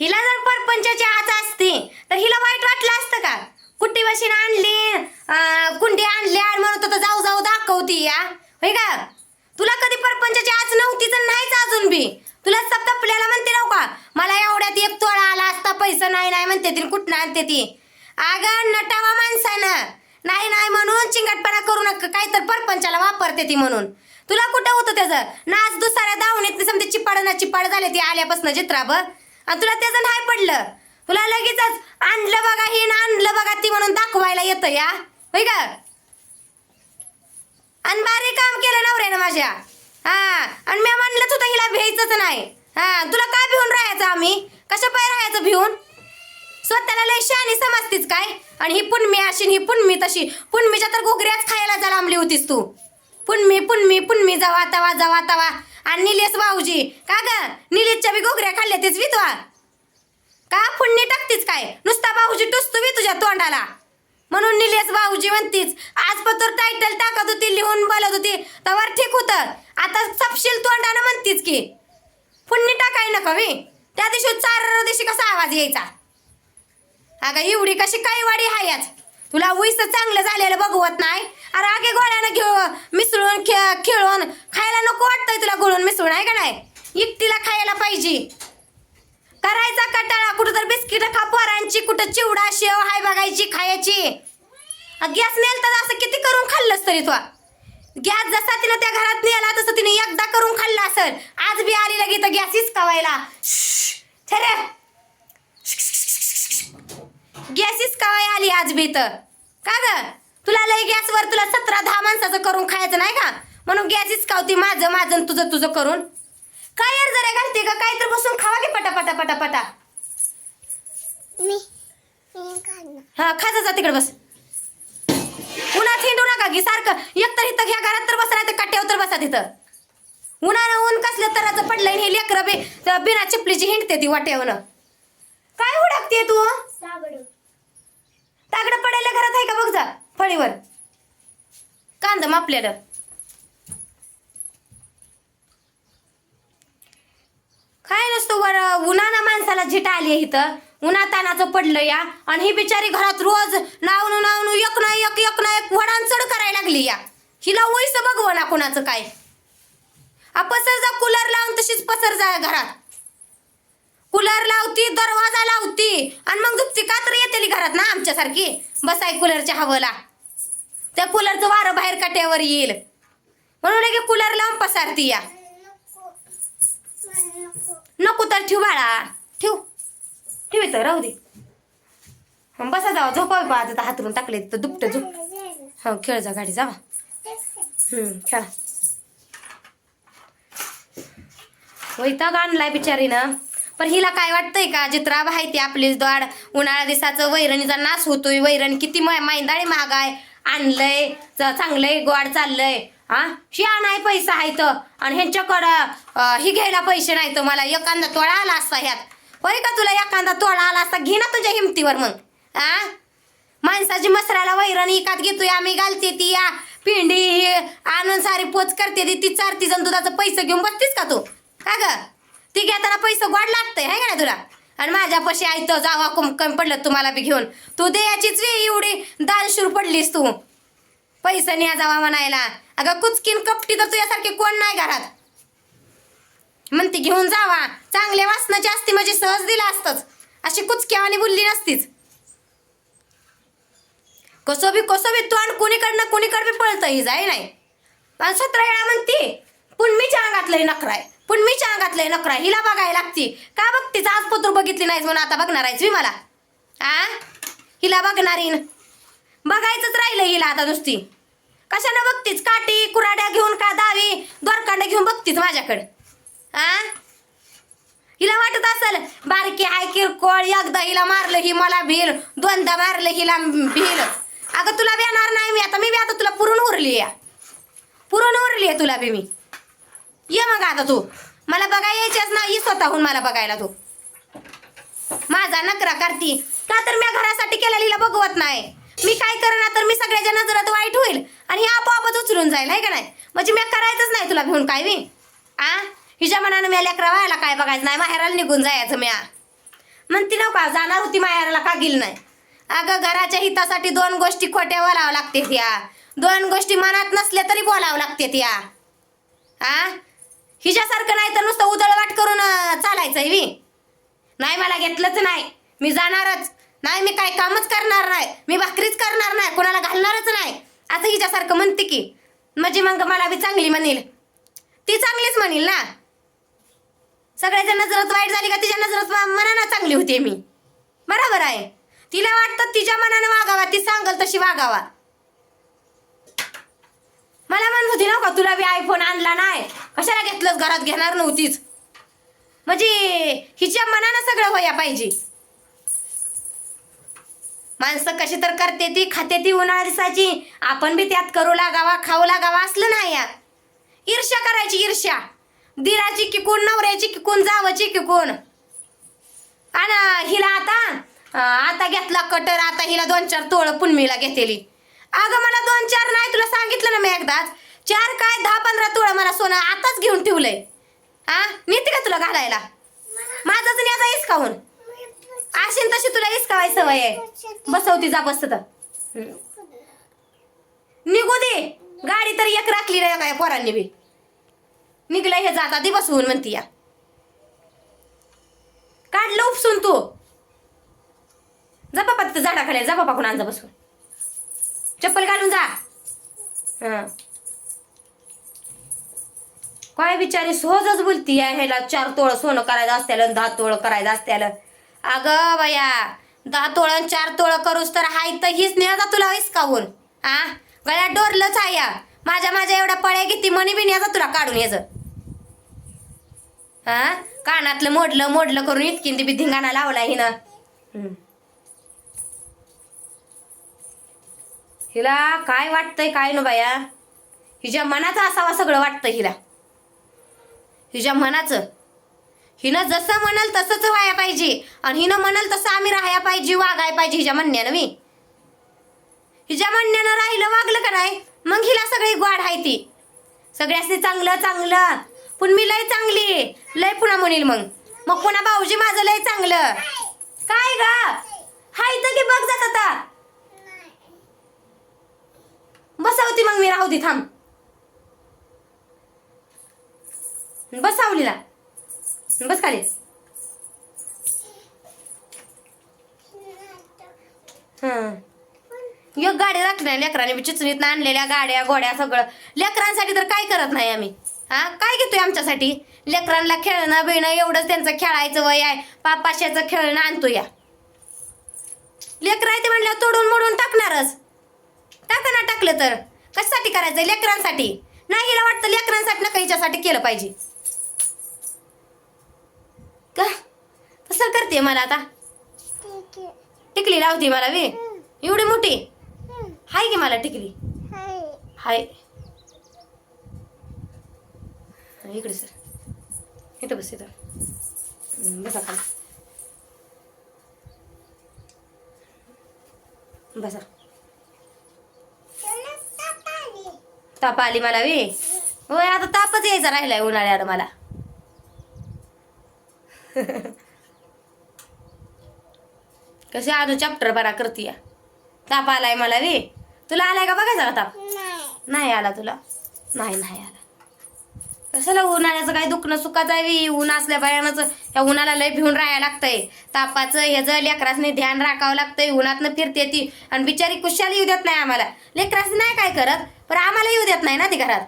हिला जर परपंचाची आज असती तर हिला वाईट वाटलं असतं का? कुट्टी मशीन आणली कुंडी आणली आणि म्हणत होतं जाऊ जाऊ दाखवती या. होय का? तुला कधी परपंचाची आज नव्हती तर नाहीच अजून बी. तुला सब तपल्याला म्हणते राव का? मला एवढ्यात एक तोळा आला असता पैसा नाही नाही म्हणते ती कुठं आणते ती? अगं नटावा माणसानं. नाही नाही म्हणून चिंगटपणा करू नका काय तर परपंचाला वापरते ती म्हणून. तुला कुठं होतं त्याचं? नाच दुसऱ्या दावणीत समजा चिपाड ना चिपाड झाले ती आल्यापासून चित्राब आणि तुला त्याचं नाही पडलं. तुला लगेचच आणलं बघा हे ना आणलं बघा ती म्हणून दाखवायला येतं या. होय का? आणि बारीक काम केलं नवऱ्यानं माझ्या. हा आणि मी म्हणलंच होतं हिला भ्यायचंच नाही. हा तुला काय भिवून राहायचं आम्ही? कशा पाय राहायचं भिवून? स्वतःला लय शहाणी समजतीच काय? आणि ही पुन्मी अशी ही पुन्मी तशी. पुन्मीच्या तर घोगऱ्याच खायला जा लांबली होतीस तू. पुन्मी पुन्मी पुण्मी जावा तवा जावा तवा. आणि निलेश भाऊजी. का ग? निलेशच्या बी घोगऱ्या खाल्ल्या तेच विधवा. का फुडणी टाकतीच काय? नुसता भाऊजी टुसतो बी तुझ्या तोंडाला. म्हणून निलेश भाऊजी म्हणतीच आज पत्र टायटल टाकत होती लिहून बोलत होती तवर ठीक होतं. आता सपशील तोंडानं म्हणतीच की पुण्य टाकाय नका मी त्या दिवशी चार दिवशी कसा आवाज यायचा? अगं एवढी कशी काही वाडी हाय तुला उईस चांगलं झालेलं बघवत नाही? अरे आगे गोळ्यानं घेऊ मिसळून खेळून खायला नको वाटतंय तुला गुळून मिसळून आहे का नाही एकटीला खायला पाहिजे. करायचा कटाळा कुठं तर बिस्किट खा पोरांची कुठं चिवडा शेव हाय बघायची खायची. गॅस नेल तर असं किती करून खाल्लंस तरी तो? गॅस जसा तिनं त्या घरात नेला तसं तिने एकदा करून खाल्ला असेल. आज बी आली लगी तर गॅस हिसकावायला. ठरे गॅस हिसकावाय आली आज बी तर. का ग? तुला लय गॅसवर तुला सतरा दहा माणसाचं करून खायचं नाही का? म्हणून गॅस हिसकावती माझं माझं तुझं तुझं करून. काय यार जरा घालते का? काय तर बसून खावा की पटा पटा पटा पटा? मी हा खाजा जा तिकडे बस. उन्हात हिंडू नका की सारखं. एक तर इथं घ्या घरात तर बसा नाही तर कट्ट्यावर तर बसा तिथं. उन्हानं ऊन कसलं तराचं पडलंय हे लेकरं बी बिना चिपलीची हिंडते ती वाट्यावनं. काय उडकते तू? तागडं पडायला घरात आहे का? बघ जा फळीवर. कांद मापलेलं. काय नसतो वर उन्हानं माणसाला झिट आली इथं. उन्हा तानाचं पडलं या. आणि ही बिचारी घरात रोज नावनू नावनू एक ना एक एक ना एक वडान चढ करायला लागली या. हिला वैस बघव ना कुणाचं काय. पसर जा कूलर लावून तशीच पसर जा घरात. कूलर लावती दरवाजा लावती. आणि मग दुपती का तर येते घरात ना आमच्यासारखी? बसाय कूलरच्या हवला. त्या कूलरचं वारं बाहेर काट्यावर येईल. म्हणून की कूलर लावून पसारती या. नको तर ठेव बाळा. ठेव. ठेव इथं राहू दे. हं, बसा जावा झोपावी बा आता हातरून टाकले तर दुपट झोप. हो खेळ जा गाडी जावा. हम्म खेळा. वैताग आणलाय बिचारीनं. पण हिला काय वाटतंय का? जित्रा आहे ती आपलीच द्वाड उन्हाळ्या दिसाचं वैरणीचा नाश होतोय. वैरण किती मै- मैंदाळी महाग आहे आणलंय चांगलंय गोड चाललंय. हा? शिया नाही पैसा आहे तर आणि ह्यांच्याकडं ही घ्यायला पैसे नाही तर मला एखादा तोळा आला असता ह्यात. होय का तुला एखादा तोळा आला असता? घे ना तुझ्या हिमतीवर मग. हा माणसाची मसराला वैरण इकात घेतोय. आम्ही घालते ती या पिंडी आणून सारी पोच करते ती. ती चारती जण दुधाचं पैसे घेऊन बसतीस का तू? का ग? ती घेताना पैसे गोड लागतंय हाय का ना तुला? आणि माझ्यापाशी आई तर जावा कम कमी पडलं तुम्हाला बी घेऊन. तू द्यायचीच वे एवढी दानशूर पडलीस तू. पैसे न्या जावा म्हणायला. अगं कुचकीन कपटी तर तुझ्यासारखे कोण नाही घरात. म्हणते घेऊन जावा चांगल्या वासनाची असती म्हणजे सहज दिला असतच. अशी कुचक्यावानी बोलली नसतीच. कसोबी बी तू बी कुणीकडनं कुणीकडे बी पळतं ही जाय नाही. पण सतरा वेळा म्हणते पुण्मीच्या अंगातलंय पण पुण्मीच्या अंगातलंय नखराय हिला बघायला लागती. का बघतीच आज पत्र बघितली नाहीस म्हणून आता बघणार आहेस मी मला. आ? हिला बघणारी बघायचंच राहिलं हिला आता नुसती. कशानं बघतीच काठी कुराड्या घेऊन का दावी? दोरकांड घेऊन बघतीच माझ्याकडे. आ? हिला वाटत असेल बारकी आहे किरकोळ एकदा हिला मारलं ही मला भील दोनदा मारलं हिला भील. अगं तुला येणार नाही मी. आता मी बी आता तुला पुरून उरली या. पुरून उरली आहे तुला बी मी. ये मग आता तू. मला बघा यायचीच नाही स्वतःहून मला बघायला तू. माझा नकरा करती. का तर मी घरासाठी केलेलीला हिला बघवत नाही. मी काय करणार तर मी सगळ्याच्या नजरात वाईट होईल आणि ही आपोआपच उचलून जाईल आहे का नाही? म्हणजे मी करायचंच नाही तुला घेऊन काय मी आ? हिच्या मनानं मी लेकरा व्हायला काय बघायचं नाही? माहेराला निघून जायचं मी म्हणती ना का जाणार होती माहेराला का गेली नाही? अगं घराच्या हितासाठी दोन गोष्टी खोट्या बोलावं लागते त्या. दोन गोष्टी मनात नसल्या तरी बोलावं लागते त्या. आ? हिच्यासारखं नाही तर नुसतं उदळवाट करून चालायचं चालायचंय मी नाही मला घेतलंच नाही. मी जाणारच. नाही मी काय कामच करणार नाही. मी भाकरीच करणार नाही. कोणाला घालणारच नाही. असं हिच्यासारखं म्हणते की. म्हणजे मग मला बी चांगली म्हणेल. ती चांगलीच म्हणेल ना. सगळ्याच्या नजरात वाईट झाली का तिच्या नजरात मनानं चांगली होती मी. बरोबर आहे. तिला वाटतं तिच्या मनानं वागावा ती सांगल तशी वागावा. मला म्हणत होती ना का तुला बी आयफोन आणला नाही. कशाला घेतलंस? घरात घेणार नव्हतीच. म्हणजे हिच्या मनानं सगळं व्हायला पाहिजे. माणसं कशी तर करते ती खाते ती उन्हाळ्या दिसायची आपण बी त्यात करू लागावा खाऊ लागावा असलं नाही यात ईर्ष्या करायची ईर्ष्या. दिराची किकून नवऱ्याची किकून जावची किकून. आणि हिला आता आता घेतला कटर आता हिला दोन चार तोळ पुनमीला घेतेली. अगं मला दोन चार नाही तुला सांगितलं ना मी एकदाच. चार काय दहा पंधरा तोळ मला सोनं आताच घेऊन ठेवलंय. हा नेते का तुला घालायला? माझाच न्याचा काहून आशीन तशी तुला इसकावाय सवय आहे. बसवती जा बसत निघू दे. गाडी तर एक राखली नाही काय पोरांनी बी. निघलं हे जाता दे बसवून म्हणती या. काढलं उपसून तू. जा बापा तिथं झाडाखाली जा बापा कोण आणजा बसून. चप्पल घालून जा. हं. काय बिचारी सहजच बोलती आहे ह्याला चार तोळ सोनं करायचं असत्याला दहा तोळ करायचं असत्याला. अगं बाया दहा तोळ आणि चार तोळ करूस तर हाय तर हीच न्याजा तुला हिसकावून आ? गळ्यात डोरलंच आहे या. माझ्या माझ्या एवढ्या पळ्या किती मनी बी न्याजा तुला काढून याचं. हा कानातलं मोडलं मोडलं करून इतकी बी धिंगाणा लावला हिनं. हिला काय वाटतंय काय न बाया? हिच्या मनाचं असावा सगळं वाटतं हिला. हिच्या मनाचं. हिनं जसं म्हणाल तसंच व्हायला पाहिजे. आणि हिनं म्हणाल तसं आम्ही राहायला पाहिजे वागायला पाहिजे हिच्या म्हणण्यानं मी. हिच्या म्हणण्यानं राहिलं वागलं का नाही? मग हिला सगळी ग्वाड आहे ती. सगळ्यासनी चांगलं चांगलं. पण मी लय चांगली. लय पुन्हा म्हणील मग. मग पुन्हा भाऊजी माझं लय चांगलं. काय ग? हाय तर की बघ जात आता. बसावती मग मी राहू दे थांब. बसावलीला. बस खाली हं. एक गाडी राखली नाही लेकरांनी चिचणीत आणलेल्या गाड्या गोड्या सगळं. लेकरांसाठी तर काय करत नाही आम्ही? हा? काय घेतोय आमच्यासाठी? लेकरांना खेळणं बिळणं एवढंच त्यांचं खेळायचं वय आहे. पापाशाचं खेळणं आणतो या लेकरं आहे ते म्हणल्यावर तोडून मोडून टाकणारच. टाका ना टाकलं तर. कशासाठी करायचं लेकरांसाठी. नाही हिला वाटतं लेकरांसाठी नका हिच्यासाठी केलं पाहिजे. का? तसं करते मला आता. टिकली लावते मला वे. एवढी मोठी? हाय की मला टिकली? हाय. इकडे सर. इथं बस इथं. बसा खाली. बसा. ताप आली मला वे. होय आता तापच यायचा राहिलाय उन्हाळ्यावर मला. कशी अजून चॅप्टर बरा करतीया ताप आलाय मला रे तुला आलाय का बघायचा का ताप? नाही आला तुला? नाही नाही आला. कशाला उन्हाळ्याचं काही दुखणं सुखाचं आहे ऊन असल्या भयानाचं या उन्हाला लय भिवून राहायला लागतंय. तापाचं ह्याचं लेकरासने ध्यान राखावं लागतंय उन्हातनं फिरते ती. आणि बिचारी कुशाला येऊ देत नाही आम्हाला. लेकरासनी नाही काय करत? पण आम्हाला येऊ देत नाही ना ती घरात.